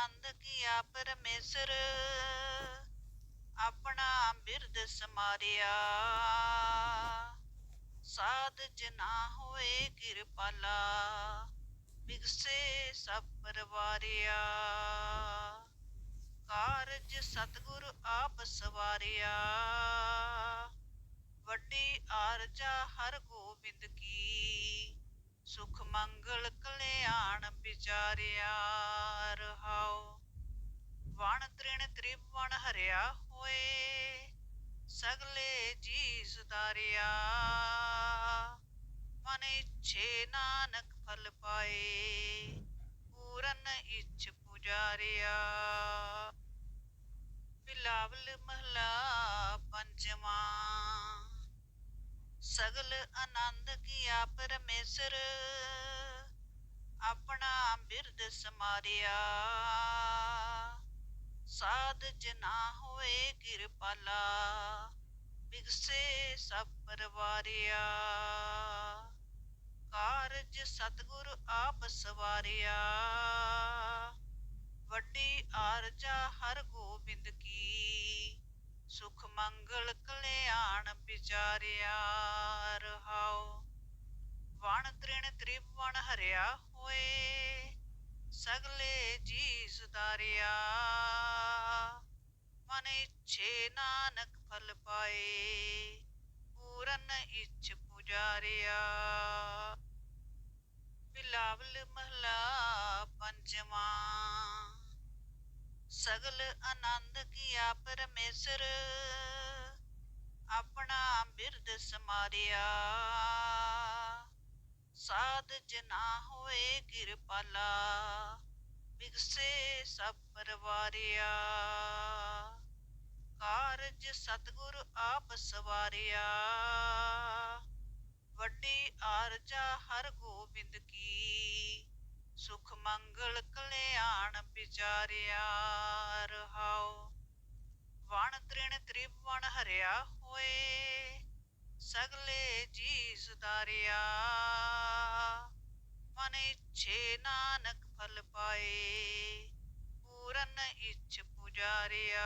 ਆਨੰਦ ਕੀਆ ਪਰਮੇਸ਼ਰ, ਆਪਣਾ ਬਿਰਦ ਸਮਾਰਿਆ। ਸਾਧ ਜਨਾ ਹੋਏ ਕਿਰਪਾਲਾ, ਬਿਗਸੇ ਸਭ ਪਰਵਾਰਿਆ। ਕਾਰਜ ਸਤਿਗੁਰ ਆਪ ਸਵਾਰਿਆ। ਵੱਡੀ ਆਰਜਾ ਹਰ ਗੋਬਿੰਦ ਕੀ। ਸੁਖ ਮੰਗਲ ਕਲਿਆਣ ਵਿਚਾਰਿਆ ਰਹਾਉ ਵਣ ਤ੍ਰਿਣ ਤ੍ਰਿਵਣ ਹਰਿਆ ਹੋਏ, ਸਗਲੇ ਜੀ ਸੁਧਾਰਿਆ ਮਨ ਇੱਛੇ ਨਾਨਕ ਫਲ ਪਾਏ, ਪੂਰਨ ਇੱਛ ਪੁਜਾਰਿਆ। ਬਿਲਾਵਲ ਮਹਲਾ ਪੰਜਵਾਂ ਸਗਲ ਆਨੰਦ ਕੀਆ ਪਰਮੇਸ਼ਰ? ਆਪਣਾ ਬਿਰਦ ਸਮਾਰਿਆ। ਸਾਧ ਜਨਾ ਹੋਏ ਕਿਰਪਾਲਾ, ਬਿਗਸੇ ਸਭ ਪਰਵਾਰਿਆ। ਕਾਰਜ ਸਤਿਗੁਰ ਆਪ ਸਵਾਰਿਆ। ਵੱਡੀ ਆਰਜਾ ਹਰ ਗੋਬਿੰਦ ਕੀ। ਸੁਖ ਮੰਗਲ ਕਲਿਆਣ ਵਿਚਾਰਿਆ ਰਹਾਉ ਵਣ ਤ੍ਰਿਣ ਤ੍ਰਿਵਣ ਹਰਿਆ ਹੋਏ, ਸਗਲੇ ਜੀ ਸੁਧਾਰਿਆ। ਮਨ ਇੱਛੇ ਨਾਨਕ ਫਲ ਪਾਏ, ਪੂਰਨ ਇੱਛ ਪੁਜਾਰਿਆ। ਬਿਲਾਵਲ ਮਹਲਾ ਪੰਜਵਾਂ ਸਗਲ ਆਨੰਦ ਕੀਆ ਪਰਮੇਸ਼ਰ, ਆਪਣਾ ਬਿਰਦ ਸਮਾਰਿਆ। ਸਾਧ ਜਨਾ ਹੋਏ ਕਿਰਪਾਲਾ ਬਿਗਸੇ ਸਭ ਪਰਵਾਰਿਆ। ਕਾਰਜ ਸਤਿਗੁਰ ਆਪ ਸਵਾਰਿਆ। ਵੱਡੀ ਆਰਜਾ ਹਰ ਗੋਬਿੰਦ ਕੀ। ਸੁਖ ਮੰਗਲ ਕਲਿਆਣ ਵਿਚਾਰਿਆ ਰਹਾਉ ਵਣ ਤ੍ਰਿਣ ਤ੍ਰਿਵਣ ਹਰਿਆ ਹੋਏ, ਸਗਲੇ ਜੀ ਸੁਧਾਰਿਆ ਮਨ ਇੱਛੇ ਨਾਨਕ ਫਲ ਪਾਏ, ਪੂਰਨ ਇੱਛ ਪੁਜਾਰਿਆ।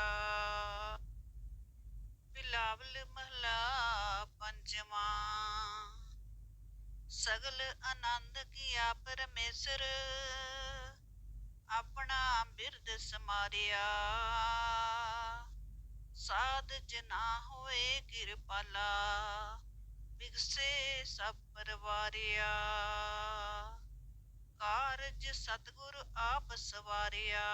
ਬਿਲਾਵਲ ਮਹਲਾ ਪੰਜਵਾਂ। ਸਗਲ ਆਨੰਦ ਕੀਆ ਪਰਮੇਸ਼ਰ ਆਪਣਾ ਬਿਰਦ ਸਮਾਰਿਆ। ਸਾਧ ਜਨਾ ਹੋਏ ਕਿਰਪਾਲਾ, ਬਿਗਸੇ ਸਭ ਪਰਵਾਰਿਆ। ਕਾਰਜ ਸਤਿਗੁਰ ਆਪ ਸਵਾਰਿਆ।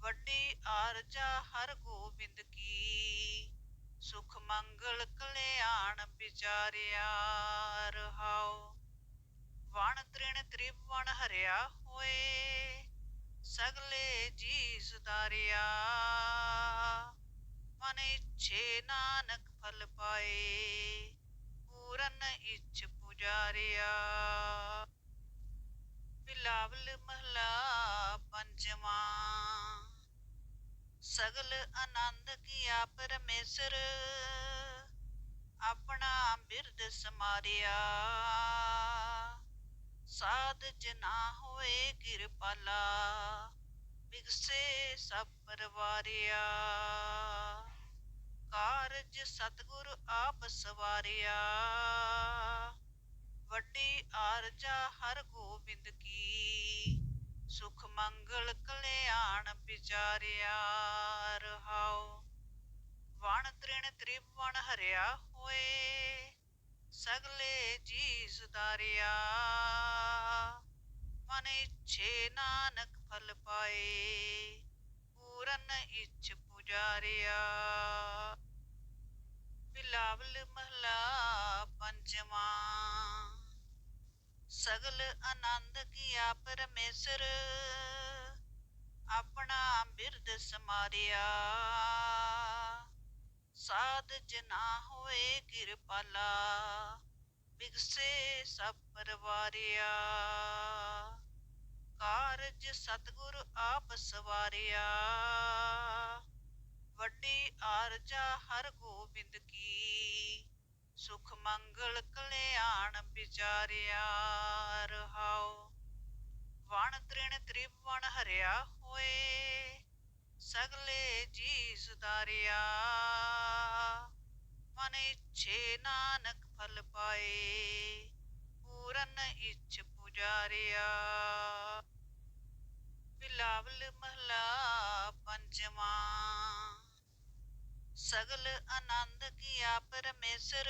ਵੱਡੀ ਆਰਜਾ ਹਰ ਗੋਬਿੰਦ ਕੀ। ਸੁਖ ਮੰਗਲ ਕਲਿਆਣ ਵਿਚਾਰਿਆ, ਰਹਾਉ। ਵਣ ਤ੍ਰਿਣ ਤ੍ਰਿਵਣ ਹਰਿਆ ਹੋਏ, ਸਗਲੇ ਜੀ ਸੁਧਾਰਿਆ ਮਨ ਇੱਛੇ ਨਾਨਕ ਫਲ ਪਾਏ, ਪੂਰਨ ਇੱਛ ਪੁਜਾਰਿਆ। ਬਿਲਾਵਲ ਮਹਲਾ ਪੰਜਵਾਂ ਸਗਲ ਆਨੰਦ ਕੀਆ ਪਰਮੇਸ਼ਰ, ਆਪਣਾ ਬਿਰਦ ਸਮਾਰਿਆ। ਸਾਧ ਜਨਾ ਹੋਏ ਕਿਰਪਾਲਾ, ਬਿਗਸੇ ਸਭ ਪਰਵਾਰਿਆ। ਕਾਰਜ ਸਤਿਗੁਰ ਆਪ ਸਵਾਰਿਆ। ਵੱਡੀ ਆਰਜਾ ਹਰ ਗੋਬਿੰਦ ਕੀ ਸੁਖ ਮੰਗਲ ਕਲਿਆਣ ਵਿਚਾਰਿਆ, ਰਹਾਉ। ਵਣ ਤ੍ਰਿਣ ਤ੍ਰਿਵਣ ਹਰਿਆ ਹੋਏ, ਸਗਲੇ ਜੀ ਸੁਧਾਰਿਆ ਮਨ ਇੱਛੇ ਨਾਨਕ ਫਲ ਪਾਏ, ਪੂਰਨ ਇੱਛ ਪੁਜਾਰਿਆ। ਬਿਲਾਵਲ ਮਹਲਾ ਪੰਜਵਾਂ ਸਗਲ ਆਨੰਦ ਕੀਆ ਪਰਮੇਸ਼ਰ, ਆਪਣਾ ਬਿਰਦ ਸਮਾਰਿਆ। ਸਾਧ ਜਨਾ ਹੋਏ ਕਿਰਪਾਲਾ, ਬਿਗਸੇ ਸਭ ਪਰਵਾਰਿਆ। ਕਾਰਜ ਸਤਿਗੁਰ ਆਪ ਸਵਾਰਿਆ। ਵੱਡੀ ਆਰਜਾ ਹਰ ਗੋਬਿੰਦ ਕੀ। ਸੁਖ ਮੰਗਲ ਕਲਿਆਣ ਵਿਚਾਰਿਆ ਰਹਾਉ। ਵਣ ਤ੍ਰਿਣ ਤ੍ਰਿਵਣ ਹਰਿਆ ਹੋਏ, ਸਗਲੇ ਜੀ ਸੁਧਾਰਿਆ ਮਨ ਇੱਛੇ ਨਾਨਕ ਫਲ ਪਾਏ, ਪੂਰਨ ਇੱਛ ਪੁਜਾਰਿਆ। ਬਿਲਾਵਲ ਮਹਲਾ ਪੰਜਵਾਂ ਸਗਲ ਆਨੰਦ ਕੀਆ ਪਰਮੇਸ਼ਰ,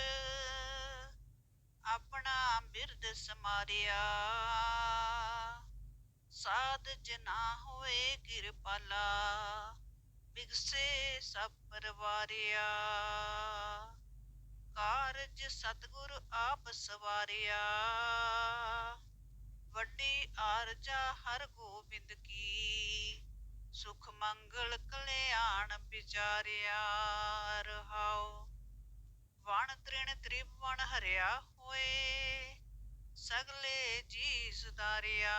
ਆਪਣਾ ਬਿਰਦ ਸਮਾਰਿਆ। ਸਾਧ ਜਨਾ ਹੋਏ ਕਿਰਪਾਲਾ, ਬਿਗਸੇ ਸਭ ਪਰਵਾਰਿਆ। ਕਾਰਜ ਸਤਗੁਰ ਆਪ ਸਵਾਰਿਆ। ਵੱਡੀ ਆਰਜਾ ਹਰ ਗੋਬਿੰਦ ਕੀ। ਸੁਖ ਮੰਗਲ ਕਲਿਆਣ ਵਿਚਾਰਿਆ ਰਹਾਉ ਵਣ ਤ੍ਰਿਣ ਤ੍ਰਿਵਣ ਹਰਿਆ ਹੋਏ, ਸਗਲੇ ਜੀ ਸੁਧਾਰਿਆ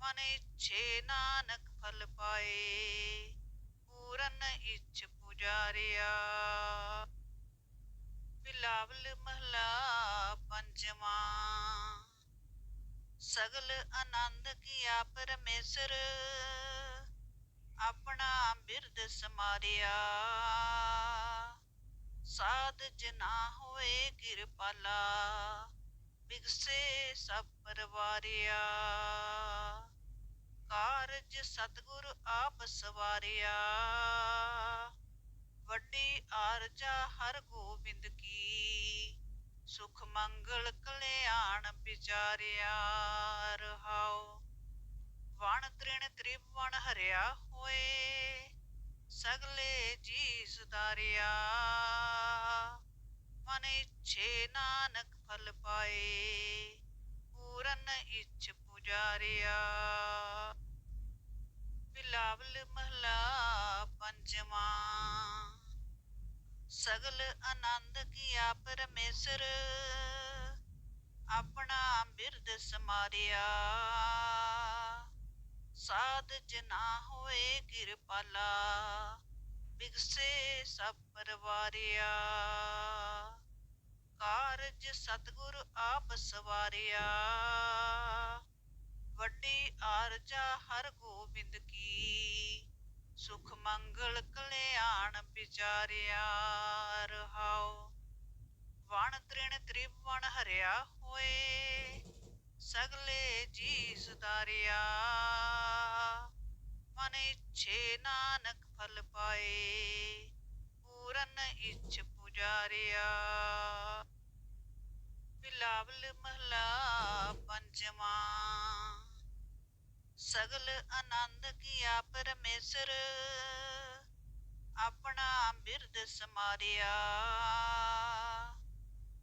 ਮਨ ਇੱਛੇ ਨਾਨਕ ਫਲ ਪਾਏ, ਪੂਰਨ ਇੱਛ ਪੁਜਾਰਿਆ। ਬਿਲਾਵਲ ਮਹਲਾ ਪੰਜਵਾਂ ਸਗਲ ਆਨੰਦ ਕੀਆ ਪਰਮੇਸ਼ਰ, ਆਪਣਾ ਬਿਰਦ ਸਮਾਰਿਆ। ਸਾਧ ਜਨਾ ਹੋਏ ਕਿਰਪਾਲਾ, ਬਿਗਸੇ ਸਭ ਪਰਵਾਰਿਆ। ਕਾਰਜ ਸਤਗੁਰ ਆਪ ਸਵਾਰਿਆ। ਵੱਡੀ ਆਰਜਾ ਹਰ ਗੋਬਿੰਦ ਕੀ, ਸੁਖ ਮੰਗਲ ਵਿਚਾਰਿਆ ਰਹਾਉ ਵਣ ਤ੍ਰਿਣ ਤ੍ਰਿਵਣ ਹਰਿਆ ਹੋਏ, ਸਗਲੇ ਜੀ ਸੁਦਾਰਿਆ ਮਨ ਇੱਛੇ ਨਾਨਕ ਫਲ ਪਾਏ, ਪੂਰਨ ਇੱਛ ਪੁਜਾਰਿਆ। ਬਿਲਾਵਲ ਮਹਲਾ ਪੰਜਵਾਂ, ਸਗਲ ਆਨੰਦ ਕੀਆ ਪਰਮੇਸ਼ਰ। ਆਪਣਾ ਬਿਰਦ ਸਮਾਰਿਆ। ਸਾਧ ਜਨਾ ਹੋਏ ਕਿਰਪਾਲਾ, ਬਿਗਸੇ ਸਭ ਪਰਵਾਰਿਆ। ਕਾਰਜ ਸਤਗੁਰ ਆਪ ਸਵਾਰਿਆ। ਵੱਡੀ ਆਰਜਾ ਹਰ ਗੋਬਿੰਦ ਕੀ, ਸੁਖ ਮੰਗਲ ਕਲਿਆਣ ਵਿਚਾਰਿਆ। ਰਹਾਓ ਵਣ ਤ੍ਰਿਣ ਤ੍ਰਿਵਣ ਹਰਿਆ ਹੋਏ, ਸਗਲੇ ਜੀ ਸੁਦਾਰਿਆ ਮਨ ਇੱਛੇ ਨਾਨਕ ਫਲ ਪਾਏ, ਪੂਰਨ ਇੱਛ ਪੁਜਾਰਿਆ। ਬਿਲਾਵਲ ਮਹਲਾ ਪੰਜਵਾਂ, ਸਗਲ ਆਨੰਦ ਕੀਆ ਪਰਮੇਸ਼ਰ, ਆਪਣਾ ਬਿਰਦ ਸਮਾਰਿਆ।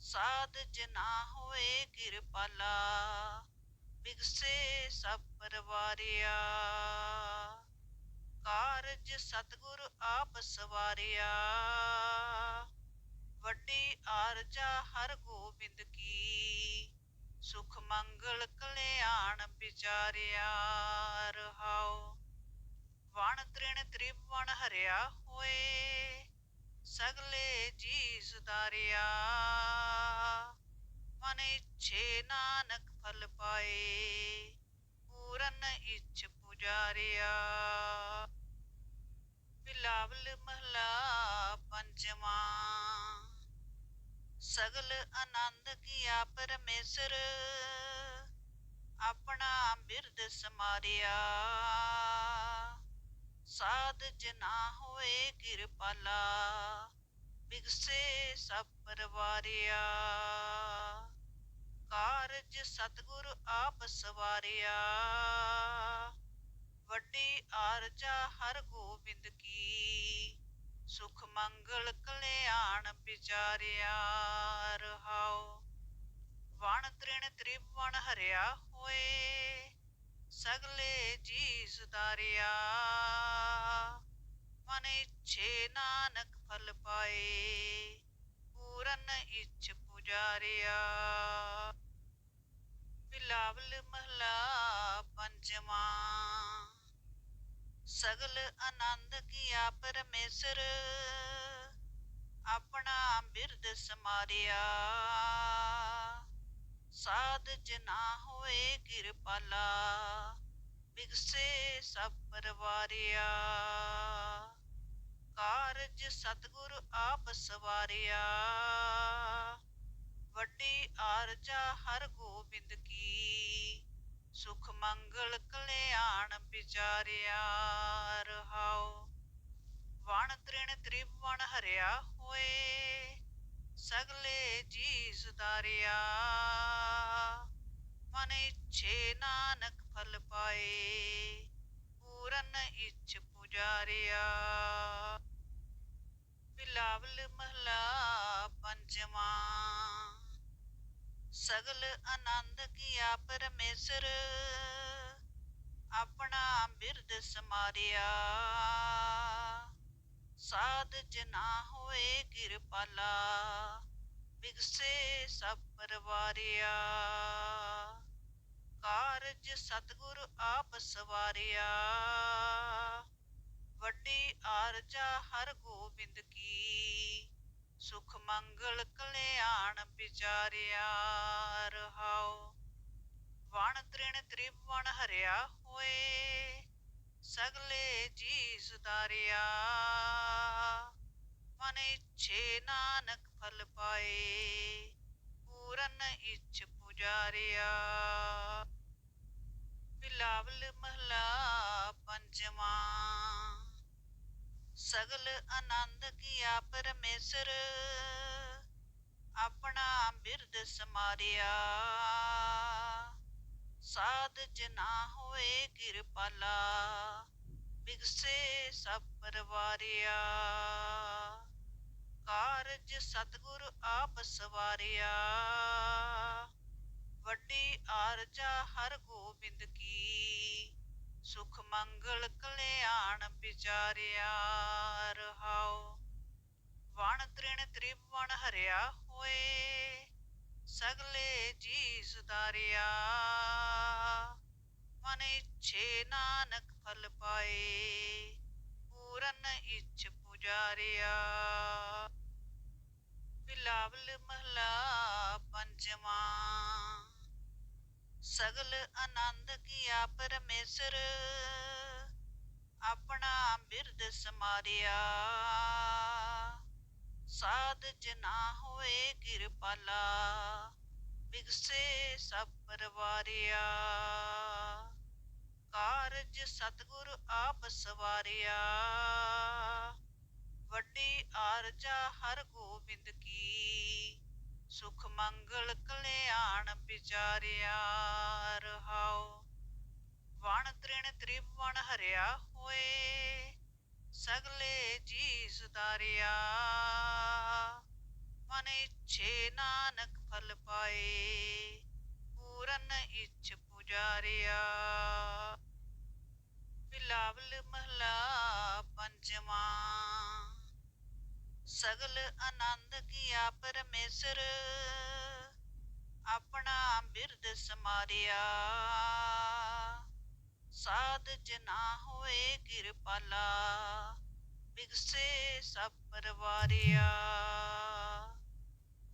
ਸਾਧ ਜਨਾ ਹੋਏ ਕਿਰਪਾਲਾ, ਬਿਗਸੇ ਸਭ ਪਰਵਾਰਿਆ। ਕਾਰਜ ਸਤਗੁਰ ਆਪ ਸਵਾਰਿਆ। ਵੱਡੀ ਆਰਜਾ ਹਰ ਗੋਬਿੰਦ ਕੀ, ਸੁਖ ਮੰਗਲ ਕਲਿਆਣ ਵਿਚਾਰਿਆ। ਰਹਾਉ ਵਣ ਤ੍ਰਿਣ ਤ੍ਰਿਵਣ ਹਰਿਆ ਹੋਏ। ਸਗਲੇ ਜੀ ਸੁਦਾਰਿਆ ਮਨ ਇੱਛੇ ਨਾਨਕ ਫਲ ਪਾਏ, ਪੂਰਨ ਇੱਛ ਪੁਜਾਰਿਆ। ਬਿਲਾਵਲ ਮਹਲਾ ਪੰਜਵਾਂ, ਸਗਲ ਆਨੰਦ ਕੀਆ ਪਰਮੇਸ਼ਰ, ਆਪਣਾ ਬਿਰਦ ਸਮਾਰਿਆ। ਸਾਧ ਜਨਾ ਹੋਏ ਕਿਰਪਾਲਾ, ਬਿਗਸੇ ਸਭ ਪਰਵਾਰਿਆ। ਕਾਰਜ ਸਤਗੁਰ ਆਪ ਸਵਾਰਿਆ। ਵੱਡੀ ਆਰਜਾ ਹਰ ਗੋਬਿੰਦ ਕੀ, ਸੁਖ ਮੰਗਲ ਕਲਿਆਣ ਵਿਚਾਰਿਆ। ਰਹਾਉ ਵਣ ਤ੍ਰਿਣ ਤ੍ਰਿਵਣ ਹਰਿਆ ਹੋਏ। ਸਗਲੇ ਜੀ ਸੁਦਾਰਿਆ ਮਨ ਇੱਛੇ ਨਾਨਕ ਫਲ ਪਾਏ, ਪੂਰਨ ਇੱਛ ਪੁਜਾਰਿਆ। ਬਿਲਾਵਲ ਮਹਲਾ ਪੰਜਵਾਂ, ਸਗਲ ਆਨੰਦ ਕੀਆ ਪਰਮੇਸ਼ਰ, ਆਪਣਾ ਬਿਰਦ ਸਮਾਰਿਆ। ਸਾਧ ਜਨਾ ਹੋਏ ਕਿਰਪਾਲਾ, ਬਿਗਸੇ ਸਭ ਪਰਵਾਰਿਆ। ਕਾਰਜ ਸਤਿਗੁਰ ਆਪ ਸਵਾਰਿਆ। ਵੱਡੀ ਆਰਜਾ ਹਰ ਗੋਬਿੰਦ ਕੀ, ਸੁਖ ਮੰਗਲ ਕਲਿਆਣ ਵਿਚਾਰਿਆ। ਰਹਾਉ ਵਣ ਤ੍ਰਿਣ ਤ੍ਰਿਵਣ ਹਰਿਆ ਹੋਏ। ਸਗਲੇ ਜੀ ਸੁਧਾਰਿਆ ਮਨ ਇੱਛੇ ਨਾਨਕ ਫਲ ਪਾਏ, ਪੂਰਨ ਇੱਛ ਪੁਜਾਰਿਆ। ਬਿਲਾਵਲ ਮਹਲਾ ਪੰਜਵਾਂ, ਸਗਲ ਆਨੰਦ ਕੀਆ ਪਰਮੇਸ਼ਰ, ਆਪਣਾ ਬਿਰਦ ਸਮਾਰਿਆ। ਸਾਧ ਜਨਾ ਹੋਏ ਕਿਰਪਾਲਾ, ਬਿਗਸੇ ਸਭ ਪਰਵਾਰਿਆ। ਕਾਰਜ ਸਤਿਗੁਰ ਆਪ ਸਵਾਰਿਆ। ਵੱਡੀ ਆਰਜਾ ਹਰ ਗੋਬਿੰਦ ਕੀ, ਸੁਖ ਮੰਗਲ ਕਲਿਆਣ ਵਿਚਾਰਿਆ। ਰਹਾਉ ਵਣ ਤ੍ਰਿਣ ਤ੍ਰਿਵਣ ਹਰਿਆ ਹੋਏ। ਸਗਲੇ ਜੀ ਸੁਧਾਰਿਆ ਮਨ ਇੱਛੇ ਨਾਨਕ ਫਲ ਪਾਏ, ਪੂਰਨ ਇੱਛ ਪੁਜਾਰਿਆ। ਬਿਲਾਵਲ ਮਹਲਾ ਪੰਜਵਾਂ, ਸਗਲ ਆਨੰਦ ਕੀਆ ਪਰਮੇਸ਼ਰ, ਆਪਣਾ ਬਿਰਦ ਸਮਾਰਿਆ। ਸਾਧ ਜਨਾ ਹੋਏ ਕਿਰਪਾਲਾ, ਬਿਗਸੇ ਸਭ ਪਰਵਾਰਿਆ। ਕਾਰਜ ਸਤਿਗੁਰ ਆਪ ਸਵਾਰਿਆ। ਵੱਡੀ ਆਰਜਾ ਹਰ ਗੋਬਿੰਦ ਕੀ, ਸੁਖ ਮੰਗਲ ਕਲਿਆਣ ਵਿਚਾਰਿਆ। ਰਹਾਉ ਵਣ ਤ੍ਰਿਣ ਤ੍ਰਿਵਣ ਹਰਿਆ ਹੋਏ। ਸਗਲੇ ਜੀ ਸੁਧਾਰਿਆ ਮਨ ਇੱਛੇ ਨਾਨਕ ਫਲ ਪਾਏ, ਪੂਰਨ ਇੱਛ ਪੁਜਾਰਿਆ। ਬਿਲਾਵਲ ਮਹਲਾ ਪੰਜਵਾਂ, ਸਗਲ ਆਨੰਦ ਕੀਆ ਪਰਮੇਸ਼ਰ, ਆਪਣਾ ਬਿਰਦ ਸਮਾਰਿਆ। ਸਾਧ ਜਨਾ ਹੋਏ ਕਿਰਪਾਲਾ, ਬਿਗਸੇ ਸਭ ਪਰਵਾਰਿਆ। ਕਾਰਜ ਸਤਿਗੁਰ ਆਪ ਸਵਾਰਿਆ। ਵੱਡੀ ਆਰਜਾ ਹਰ ਗੋਬਿੰਦ ਕੀ, ਸੁਖ ਮੰਗਲ ਕਲਿਆਣ ਵਿਚਾਰਿਆ। ਰਹਾਉ ਵਣ ਤ੍ਰਿਣ ਤ੍ਰਿਵਣ ਹਰਿਆ ਹੋਏ। ਸਗਲੇ ਜੀ ਸੁਧਾਰਿਆ ਮਨ ਇੱਛੇ ਨਾਨਕ ਫਲ ਪਾਏ, ਪੂਰਨ ਇੱਛ ਪੁਜਾਰਿਆ। ਬਿਲਾਵਲ ਮਹਲਾ ਪੰਜਵਾਂ, ਸਗਲ ਆਨੰਦ ਕੀਆ ਪਰਮੇਸ਼ਰ, ਆਪਣਾ ਬਿਰਦ ਸਮਾਰਿਆ। ਸਾਧ ਜਨਾ ਹੋਏ ਕਿਰਪਾਲਾ ਬਿਗਸੇ ਸਭ ਪਰਵਾਰਿਆ।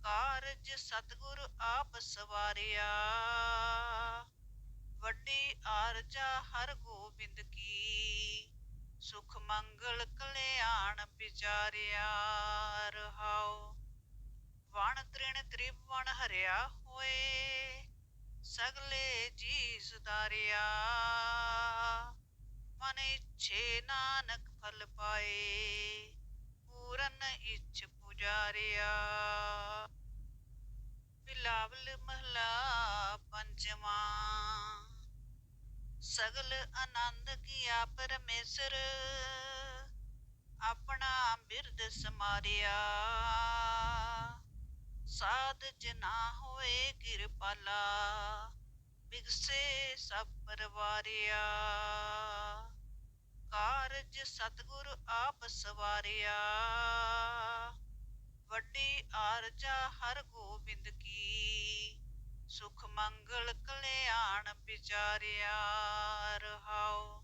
ਕਾਰਜ ਸਤਿਗੁਰ ਆਪ ਸਵਾਰਿਆ। ਵੱਡੀ ਆਰਜਾ ਹਰ ਗੋਬਿੰਦ ਕੀ, ਸੁਖ ਮੰਗਲ ਕਲਿਆਣ ਵਿਚਾਰਿਆ। ਰਹਾਉ, ਵਣ ਤ੍ਰਿਣ ਤ੍ਰਿਵਣ ਹਰਿਆ ਹੋਏ। ਸਗਲੇ ਜੀ ਸੁਧਾਰਿਆ ਮਨ ਇੱਛੇ ਨਾਨਕ ਫਲ ਪਾਏ, ਪੂਰਨ ਇੱਛ ਪੁਜਾਰਿਆ। ਬਿਲਾਵਲ ਮਹਲਾ ਪੰਜਵਾਂ, ਸਗਲ ਆਨੰਦ ਕੀਆ ਪਰਮੇਸ਼ਰ, ਆਪਣਾ ਬਿਰਦ ਸਮਾਰਿਆ। ਸਾਧ ਜਨਾ ਹੋਏ ਕਿਰਪਾਲਾ, ਬਿਗਸੇ ਸਭ ਪਰਵਾਰਿਆ। ਕਾਰਜ ਸਤਿਗੁਰ ਆਪ ਸਵਾਰਿਆ। ਵੱਡੀ ਆਰਜਾ ਹਰ ਗੋਬਿੰਦ ਕੀ, ਸੁਖ ਮੰਗਲ ਕਲਿਆਣ ਵਿਚਾਰਿਆ। ਰਹਾਉ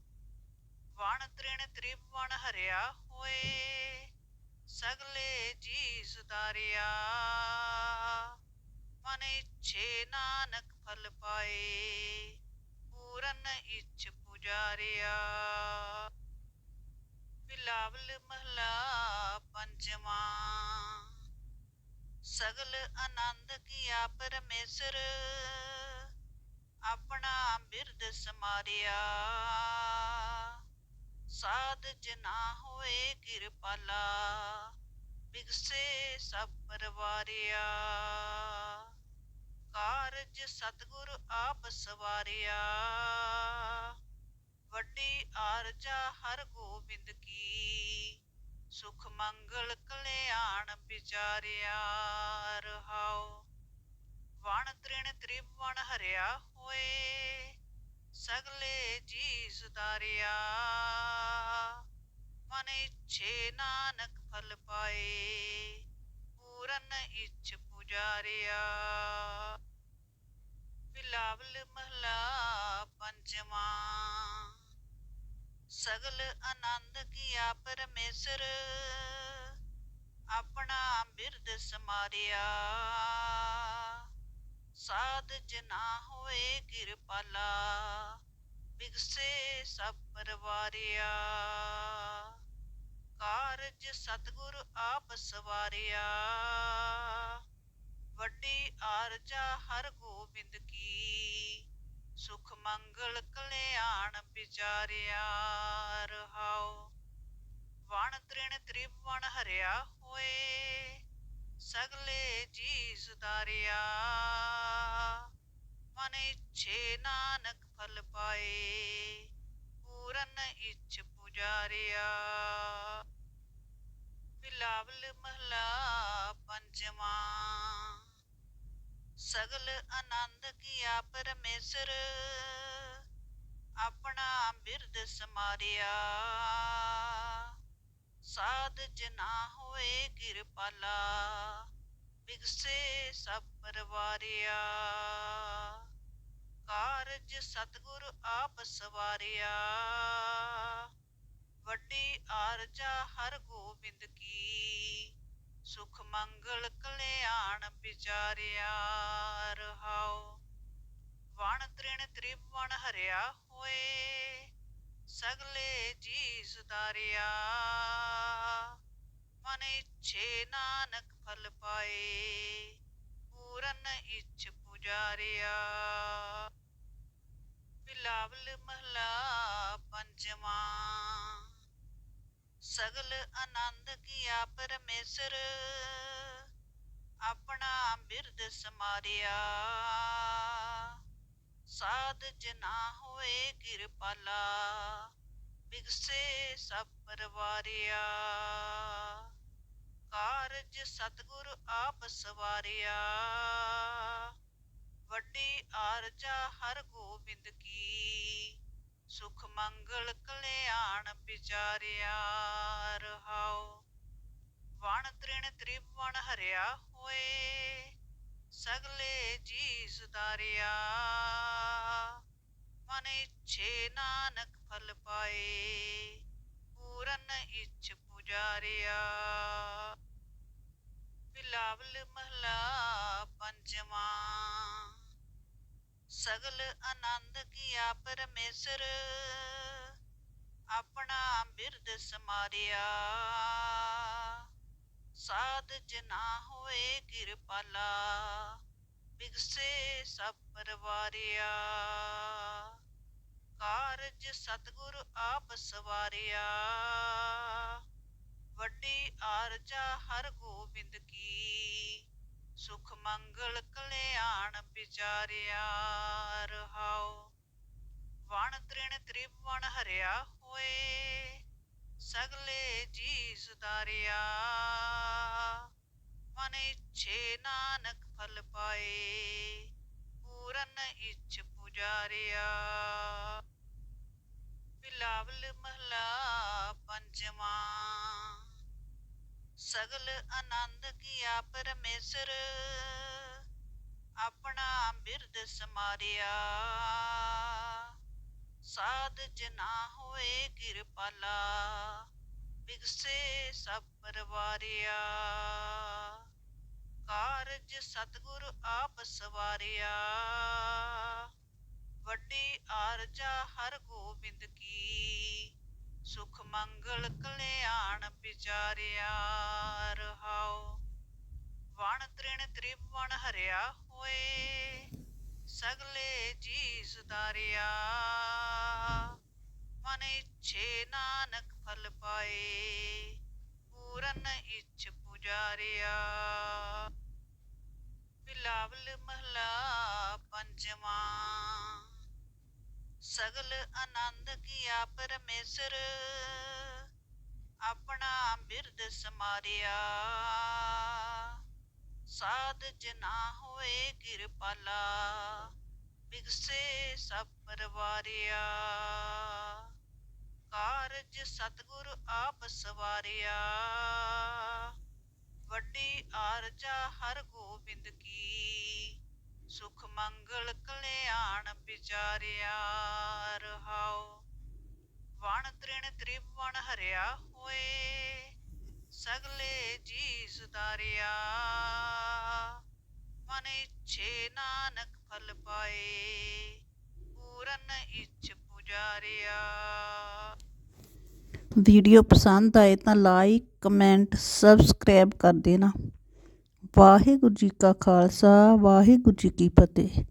ਵਣ ਤ੍ਰਿਣ ਤ੍ਰਿਵਣ ਹਰਿਆ ਹੋਏ। ਸਗਲੇ ਜੀ ਸੁਧਾਰਿਆ ਮਨ ਇੱਛੇ ਨਾਨਕ ਫਲ ਪਾਏ, ਪੂਰਨ ਇੱਛ ਪੁਜਾਰਿਆ। ਬਿਲਾਵਲ ਮਹਲਾ ਪੰਜਵਾਂ, ਸਗਲ ਆਨੰਦ ਕੀਆ ਪਰਮੇਸ਼ਰ, ਆਪਣਾ ਬਿਰਦ ਸਮਾਰਿਆ। ਸਾਧ ਜਨਾ ਹੋਏ ਕਿਰਪਾਲਾ, ਬਿਗਸੇ ਸਭ ਪਰਵਾਰਿਆ। ਕਾਰਜ ਸਤਗੁਰ ਆਪ ਸਵਾਰਿਆ। ਵੱਡੀ ਆਰਜਾ ਹਰ ਗੋਬਿੰਦ ਕੀ, ਸੁਖ ਮੰਗਲ ਕਲਿਆਣ ਵਿਚਾਰਿਆ। ਰਹਾਉ ਵਣ ਤ੍ਰਿਣ ਤ੍ਰਿਵਣ ਹਰਿਆ ਹੋਏ। ਸਗਲੇ ਜੀ ਸੁਧਾਰਿਆ ਮਨ ਇੱਛੇ ਨਾਨਕ ਫਲ ਪਾਏ, ਪੂਰਨ ਇੱਛ ਪੁਜਾਰਿਆ। ਬਿਲਾਵਲ ਮਹਲਾ ਪੰਜਵਾਂ, ਸਗਲ ਆਨੰਦ ਕੀਆ ਪਰਮੇਸ਼ਰ, ਆਪਣਾ ਬਿਰਦ ਸਮਾਰਿਆ। ਸਾਧ ਨਾ ਹੋਏ ਕਿਰਪਾਲਾ ਬਿਗਸੇ ਸਭ ਪਰਵਾਰਿਆ। ਕਾਰਜ ਸਤਗੁਰ ਆਪ ਸਵਾਰਿਆ। ਵੱਡੀ ਆਰਜਾ ਹਰ ਗੋਬਿੰਦ ਕੀ, ਸੁਖ ਮੰਗਲ ਕਲਿਆਣ ਵਿਚਾਰਿਆ। ਰਹਾਉ, ਵਣ ਤ੍ਰਿਣ ਤ੍ਰਿਵਣ ਹਰਿਆ ਹੋਏ। ਸਗਲੇ ਜੀ ਸੁਧਾਰਿਆ ਮਨ ਇੱਛੇ ਨਾਨਕ ਫਲ ਪਾਏ, ਪੂਰਨ ਇੱਛ ਪੁਜਾਰਿਆ। ਬਿਲਾਵਲ ਮਹਲਾ ਪੰਜਵਾਂ, ਸਗਲ ਆਨੰਦ ਕੀਆ ਪਰਮੇਸ਼ਰ, ਆਪਣਾ ਬਿਰਦ ਸਮਾਰਿਆ। ਸਾਧ ਜਨਾ ਹੋਏ ਕਿਰਪਾਲਾ ਬਿਗਸੇ ਸਭ ਪਰਵਾਰਿਆ। ਕਾਰਜ ਸਤਗੁਰ ਆਪ ਸਵਾਰਿਆ। ਵੱਡੀ ਆਰਜਾ ਹਰ ਗੋਬਿੰਦ ਕੀ, ਸੁਖ ਮੰਗਲ ਕਲਿਆਣ ਵਿਚਾਰਿਆ। ਰਹਾਉ ਵਣ ਤ੍ਰਿਣ ਤ੍ਰਿਵਣ ਹਰਿਆ ਹੋਏ। ਸਗਲੇ ਜੀ ਸੁਧਾਰਿਆ ਮਨ ਇੱਛੇ ਨਾਨਕ ਫਲ ਪਾਏ, ਪੂਰਨ ਇੱਛ ਪੁਜਾਰਿਆ। ਬਿਲਾਵਲ ਮਹਲਾ ਪੰਜਵਾਂ, ਸਗਲ ਆਨੰਦ ਕੀਆ ਪਰਮੇਸ਼ਰ, ਆਪਣਾ ਬਿਰਦ ਸਮਾਰਿਆ। ਸਾਧ ਜਨਾ ਹੋਏ ਕਿਰਪਾਲਾ ਬਿਗਸੇ ਸਭ ਪਰਵਾਰਿਆ। ਕਾਰਜ ਸਤਗੁਰ ਆਪ ਸਵਾਰਿਆ। ਵੱਡੀ ਆਰਜਾ ਹਰ ਗੋਬਿੰਦ ਕੀ, ਸੁਖ ਮੰਗਲ ਕਲਿਆਣ ਵਿਚਾਰਿਆ। ਰਹਾਉ ਵਣ ਤ੍ਰਿਣ ਤ੍ਰਿਵਣ ਹਰਿਆ ਹੋਏ। ਸਗਲੇ ਜੀ ਸੁਧਾਰਿਆ ਮਨ ਇੱਛੇ ਨਾਨਕ ਫਲ ਪਾਏ, ਪੂਰਨ ਇੱਛ ਪੁਜਾਰਿਆ। ਬਿਲਾਵਲ ਮਹਲਾ ਪੰਜਵਾਂ, ਸਗਲ ਆਨੰਦ ਕੀਆ ਪਰਮੇਸ਼ਰ, ਆਪਣਾ ਬਿਰਦ ਸਮਾਰਿਆ। ਸਾਧ ਜਨਾ ਹੋਏ ਕਿਰਪਾਲਾ, ਬਿਗਸੇ ਸਭ ਪਰਵਾਰਿਆ। ਕਾਰਜ ਸਤਗੁਰ ਆਪ ਸਵਾਰਿਆ। ਵੱਡੀ ਆਰਜਾ ਹਰ ਗੋਬਿੰਦ ਕੀ, ਸੁਖ ਮੰਗਲ ਕਲਿਆਣ ਵਿਚਾਰਿਆ। ਰਹਾਉ ਵਣ ਤ੍ਰਿਣ ਤ੍ਰਿਵਣ ਹਰਿਆ ਹੋਏ। ਸਗਲੇ ਜੀ ਸੁਧਾਰਿਆ ਮਨ ਇੱਛੇ ਨਾਨਕ ਫਲ ਪਾਏ, ਪੂਰਨ ਇੱਛ ਪੁਜਾਰਿਆ। ਬਿਲਾਵਲ ਮਹਲਾ ਪੰਜਵਾਂ, ਸਗਲ ਆਨੰਦ ਕੀਆ ਪਰਮੇਸ਼ਰ, ਆਪਣਾ ਬਿਰਦ ਸਮਾਰਿਆ। ਸਾਧ ਜਨਾ ਹੋਏ ਕਿਰਪਾਲਾ, ਬਿਗਸੇ ਸਭ ਪਰਵਾਰਿਆ। ਕਾਰਜ ਕਾਰਜ ਸਤਿਗੁਰ ਆਪ ਸਵਾਰਿਆ। ਵੱਡੀ ਆਰਜਾ ਹਰ ਗੋਬਿੰਦ ਕੀ, ਸੁਖ ਮੰਗਲ ਕਲਿਆਣ ਵਿਚਾਰਿਆ। ਰਹਾਉ ਵਣ ਤ੍ਰਿਣ ਤ੍ਰਿਵਣ ਹਰਿਆ ਹੋਏ। ਸਗਲੇ ਜੀ ਸੁਦਾਰਿਆ ਮਨ ਇੱਛੇ ਨਾਨਕ ਫਲ ਪਾਏ, ਪੂਰਨ ਇੱਛ ਪੁਜਾਰਿਆ। ਬਿਲਾਵਲ ਮਹਲਾ ਪੰਜਵਾਂ, ਸਗਲ ਆਨੰਦ ਕੀਆ ਪਰਮੇਸ਼ਰ, ਆਪਣਾ ਬਿਰਦ ਸਮਾਰਿਆ। ਸਾਧ ਜਨਾ ਹੋਏ ਕਿਰਪਾਲਾ, ਬਿਗਸੇ ਸਭ ਪਰਵਾਰਿਆ। ਕਾਰਜ ਸਤਿਗੁਰ ਆਪ ਸਵਾਰਿਆ। ਵੱਡੀ ਆਰਜਾ ਹਰ ਗੋਬਿੰਦ ਕੀ, ਸੁਖ ਮੰਗਲ ਕਲਿਆਣ ਵਿਚਾਰਿਆ। ਰਹਾਉ ਵਣ ਤ੍ਰਿਣ ਤ੍ਰਿਵਣ ਹਰਿਆ ਹੋਏ। ਸਗਲੇ ਜੀ ਸੁਧਾਰਿਆ ਮਨ ਇੱਛੇ ਨਾਨਕ ਫਲ ਪਾਏ, ਪੂਰਨ ਇੱਛ ਪੁਜਾਰਿਆ। ਵੀਡੀਓ ਪਸੰਦ ਆਏ ਤਾਂ ਲਾਈਕ, ਕਮੈਂਟ, ਸਬਸਕ੍ਰਾਈਬ ਕਰ ਦੇਣਾ। ਵਾਹਿਗੁਰੂ ਜੀ ਕਾ ਖਾਲਸਾ, ਵਾਹਿਗੁਰੂ ਜੀ ਕੀ ਫਤਿਹ।